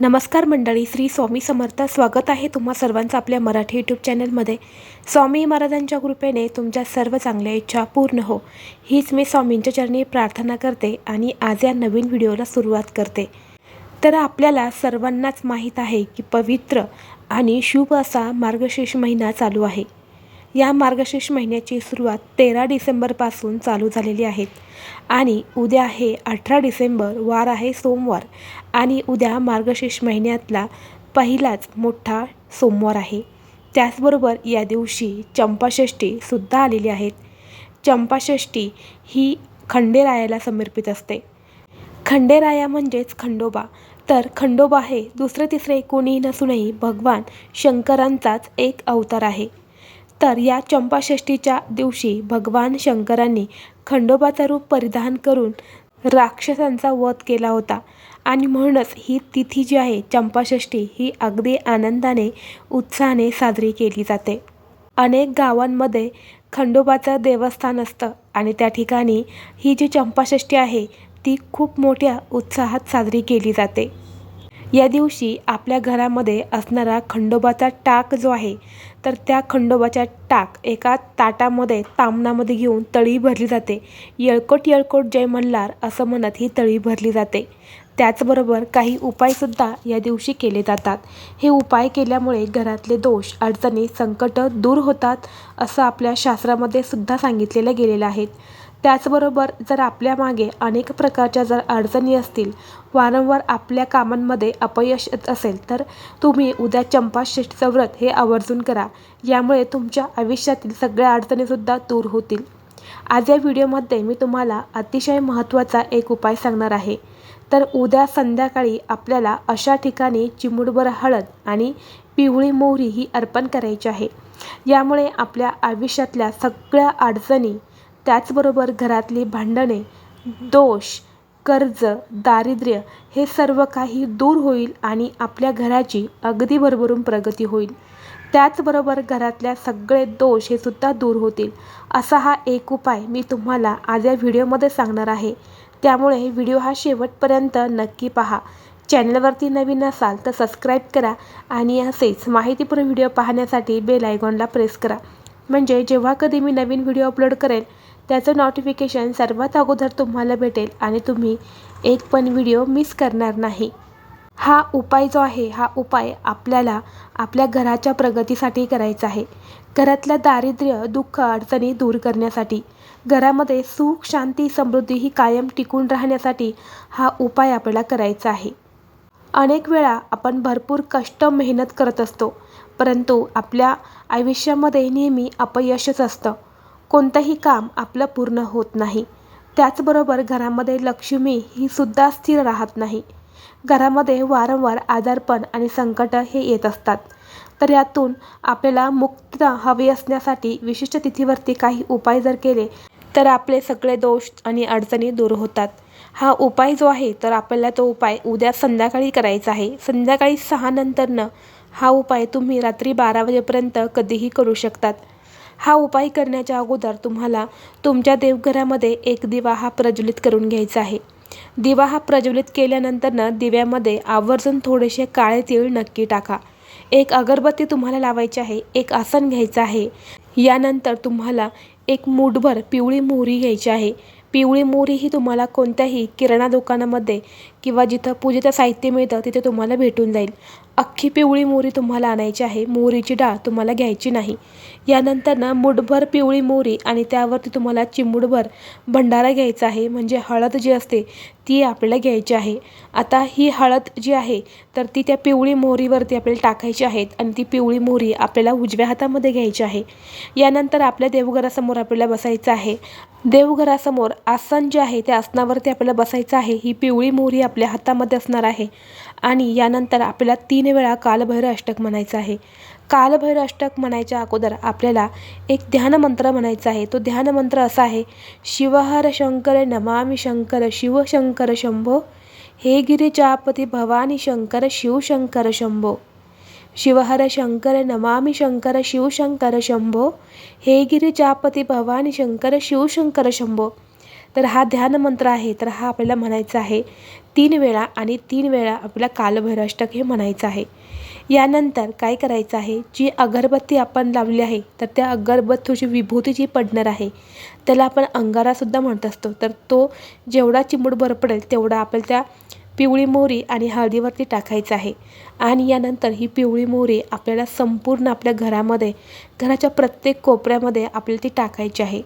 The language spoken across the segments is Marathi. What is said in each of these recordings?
नमस्कार मंडळी श्री स्वामी समर्थ. स्वागत आहे तुम्हा सर्वांचं आपल्या मराठी यूट्यूब चॅनलमध्ये स्वामी महाराजांच्या कृपेने तुमच्या सर्व चांगल्या इच्छा पूर्ण हो. हीच मी स्वामींच्या चरणी प्रार्थना करते आणि आज या नवीन व्हिडिओला सुरुवात करते. तर आपल्याला सर्वांनाच माहीत आहे की पवित्र आणि शुभ असा मार्गशीर्ष महिना चालू आहे. या मार्गशीर्ष महिन्याची सुरुवात तेरा डिसेंबरपासून चालू झालेली आहे. आणि उद्या आहे अठरा डिसेंबर वार आहे सोमवार. आणि उद्या मार्गशीर्ष महिन्यातला पहिलाच मोठा सोमवार आहे. त्याचबरोबर या दिवशी चंपाषष्ठीसुद्धा आलेली आहेत चंपाषष्ठी ही खंडेरायाला समर्पित असते. खंडेराया म्हणजेच खंडोबा. तर खंडोबा हे दुसरे तिसरे कोणी नसूनही भगवान शंकरांचाच एक अवतार आहे. तर या चंपाषष्ठीच्या दिवशी भगवान शंकरांनी खंडोबाचा रूप परिधान करून राक्षसांचा वध केला होता. आणि म्हणूनच ही तिथी जी आहे चंपाषष्ठी ही अगदी आनंदाने उत्साहाने साजरी केली जाते. अनेक गावांमध्ये खंडोबाचं देवस्थान असतं आणि त्या ठिकाणी ही जी चंपाषष्ठी आहे ती खूप मोठ्या उत्साहात साजरी केली जाते. या दिवशी आपल्या घरामध्ये असणारा खंडोबाचा टाक जो आहे तर त्या खंडोबाच्या टाक एका ताटामध्ये तामणामध्ये घेऊन तळी भरली जाते. येळकोट येळकोट जय मल्हार असं म्हणत ही तळी भरली जाते. त्याचबरोबर काही उपायसुद्धा या दिवशी केले जातात. हे उपाय केल्यामुळे घरातले दोष अडचणी संकट दूर होतात असं आपल्या शास्त्रामध्ये सुद्धा सांगितलेलं गेलेलं आहे. त्याचबरोबर जर आपल्या मागे अनेक प्रकारच्या जर अडचणी असतील वारंवार आपल्या कामांमध्ये अपयश येत असेल तर तुम्ही उद्या चंपाषष्ठीचं व्रत हे आवर्जून करा. यामुळे तुमच्या आयुष्यातील सगळ्या अडचणीसुद्धा दूर होतील. आज या व्हिडिओमध्ये मी तुम्हाला अतिशय महत्त्वाचा एक उपाय सांगणार आहे. तर उद्या संध्याकाळी आपल्याला अशा ठिकाणी चिमुडभर हळद आणि पिवळी मोहरी ही अर्पण करायची आहे. यामुळे आपल्या आयुष्यातल्या सगळ्या अडचणी त्याचबरोबर घरातली भांडणे दोष कर्ज दारिद्र्य हे सर्व काही दूर होईल आणि आपल्या घराची अगदी भरभरून प्रगती होईल. त्याचबरोबर घरातल्या सगळे दोष हे सुद्धा दूर होतील. असा हा एक उपाय मी तुम्हाला आज या व्हिडिओमध्ये सांगणार आहे. त्यामुळे व्हिडिओ हा शेवटपर्यंत नक्की पहा. चॅनलवरती नवीन असाल तर सबस्क्राईब करा आणि असेच माहितीपूर्ण व्हिडिओ पाहण्यासाठी बेल आयकॉनला प्रेस करा. म्हणजे जेव्हा कधी मी नवीन व्हिडिओ अपलोड करेन त्याचं नोटिफिकेशन सर्वात अगोदर तुम्हाला भेटेल आणि तुम्ही एक पण व्हिडिओ मिस करणार नाही. हा उपाय जो आहे हा उपाय आपल्याला आपल्या घराच्या प्रगतीसाठी करायचा आहे. घरातल्या दारिद्र्य दुःख अडचणी दूर करण्यासाठी घरामध्ये सुख शांती समृद्धी ही कायम टिकून राहण्यासाठी हा उपाय आपल्याला करायचा आहे. अनेक वेळा आपण भरपूर कष्ट मेहनत करत असतो परंतु आपल्या आयुष्यामध्ये नेहमी अपयशच असतं. कोणतंही काम आपलं पूर्ण होत नाही. त्याचबरोबर घरामध्ये लक्ष्मी ही सुद्धा स्थिर राहत नाही. घरामध्ये वारंवार आजारपण आणि संकट हे येत असतात. तर यातून आपल्याला मुक्तता हवी असण्यासाठी विशिष्ट तिथीवरती काही उपाय जर केले तर आपले सगळे दोष आणि अडचणी दूर होतात. हा उपाय जो आहे तर आपल्याला तो उपाय उद्या संध्याकाळी करायचा आहे. संध्याकाळी सहा नंतरनं हा उपाय तुम्ही रात्री बारा वाजेपर्यंत कधीही करू शकतात. हा उपाय करण्याच्या अगोदर तुम्हाला तुमच्या देवघरामध्ये एक दिवा हा प्रज्वलित करून घ्यायचा आहे. दिवा हा प्रज्वलित केल्यानंतरनं दिव्यामध्ये आवर्जून थोडेसे काळे तीळ नक्की टाका. एक अगरबत्ती तुम्हाला लावायची आहे एक आसन घ्यायचं आहे. यानंतर तुम्हाला एक मूठभर पिवळी मोहरी घ्यायची आहे. पिवळी मोहरी ही तुम्हाला कोणत्याही किराणा दुकानामध्ये किंवा जिथं पूजेचं साहित्य मिळतं तिथे तुम्हाला भेटून जाईल. अख्खी पिवळी मोहरी तुम्हाला आणायची आहे. मोहरीची डाळ तुम्हाला घ्यायची नाही. यानंतर ना मुठभर पिवळी मोहरी आणि त्यावरती तुम्हाला चिमूटभर भंडारा घ्यायचा आहे. म्हणजे हळद जी असते ती आपल्याला घ्यायची आहे. आता ही हळद जी आहे तर ती त्या पिवळी मोहरीवरती आपल्याला टाकायची आहेत आणि ती पिवळी मोहरी आपल्याला उजव्या हातामध्ये घ्यायची आहे. यानंतर आपल्या देवघरासमोर आपल्याला बसायचं आहे. देवघरासमोर आसन जे आहे त्या आसनावरती आपल्याला बसायचं आहे. ही पिवळी मोहरी आपल्या हातामध्ये असणार आहे. आणि यानंतर आपल्याला तीन वेळा कालभैर अष्टक म्हणायचं आहे. कालभैर अष्टक म्हणायच्या अगोदर आपल्याला एक ध्यानमंत्र म्हणायचा आहे. तो ध्यानमंत्र असा आहे शिवहर शंकर नमामी शंकर शिवशंकर शंभो हे गिरिजापती भवानी शंकर शिवशंकर शंभो शिवहर शंकर नमामी शंकर शिवशंकर शंभो हे गिरिजापती भवानी शंकर शिवशंकर शंभो तर हा ध्यान मंत्र आहे. तर हा आपल्याला म्हणायचा आहे तीन वेळा आणि तीन वेळा आपल्याला कालभैराष्टक हे म्हणायचं आहे. यानंतर काय करायचं आहे? जी अगरबत्ती आपण लावली आहे तर त्या अगरबत्तीची विभूती जी पडणार आहे त्याला आपण अंगारासुद्धा म्हणत असतो. तर तो जेवढा चिमूटभर पडेल तेवढा आपल्याला त्या पिवळी मोहरी आणि हळदीवरती टाकायचं आहे. आणि यानंतर ही पिवळी मोहरी आपल्याला संपूर्ण आपल्या घरामध्ये घराच्या प्रत्येक कोपऱ्यामध्ये आपल्याला ती टाकायची आहे.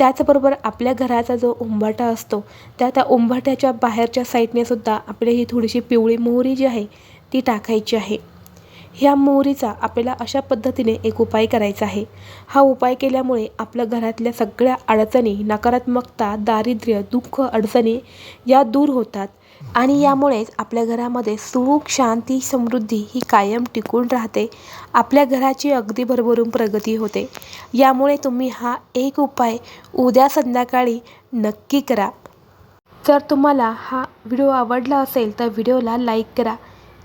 त्याचबरोबर आपल्या घराचा जो उंबाटा असतो त्या त्या उंबाट्याच्या बाहेरच्या साईडने सुद्धा आपली ही थोडीशी पिवळी मोहरी जी आहे ती टाकायची आहे. ह्या मोहरीचा आपल्याला अशा पद्धतीने एक उपाय करायचा आहे. हा उपाय केल्यामुळे आपल्या घरातल्या सगळ्या अडचणी नकारात्मकता दारिद्र्य दुःख अडचणी या दूर होतात आणि यामुळेच आपल्या घरामध्ये सुख शांती समृद्धी ही कायम टिकून राहते. आपल्या घराची अगदी भरभरून प्रगती होते. यामुळे तुम्ही हा एक उपाय उद्या संध्याकाळी नक्की करा. जर तुम्हाला हा व्हिडिओ आवडला असेल तर व्हिडिओला लाईक करा.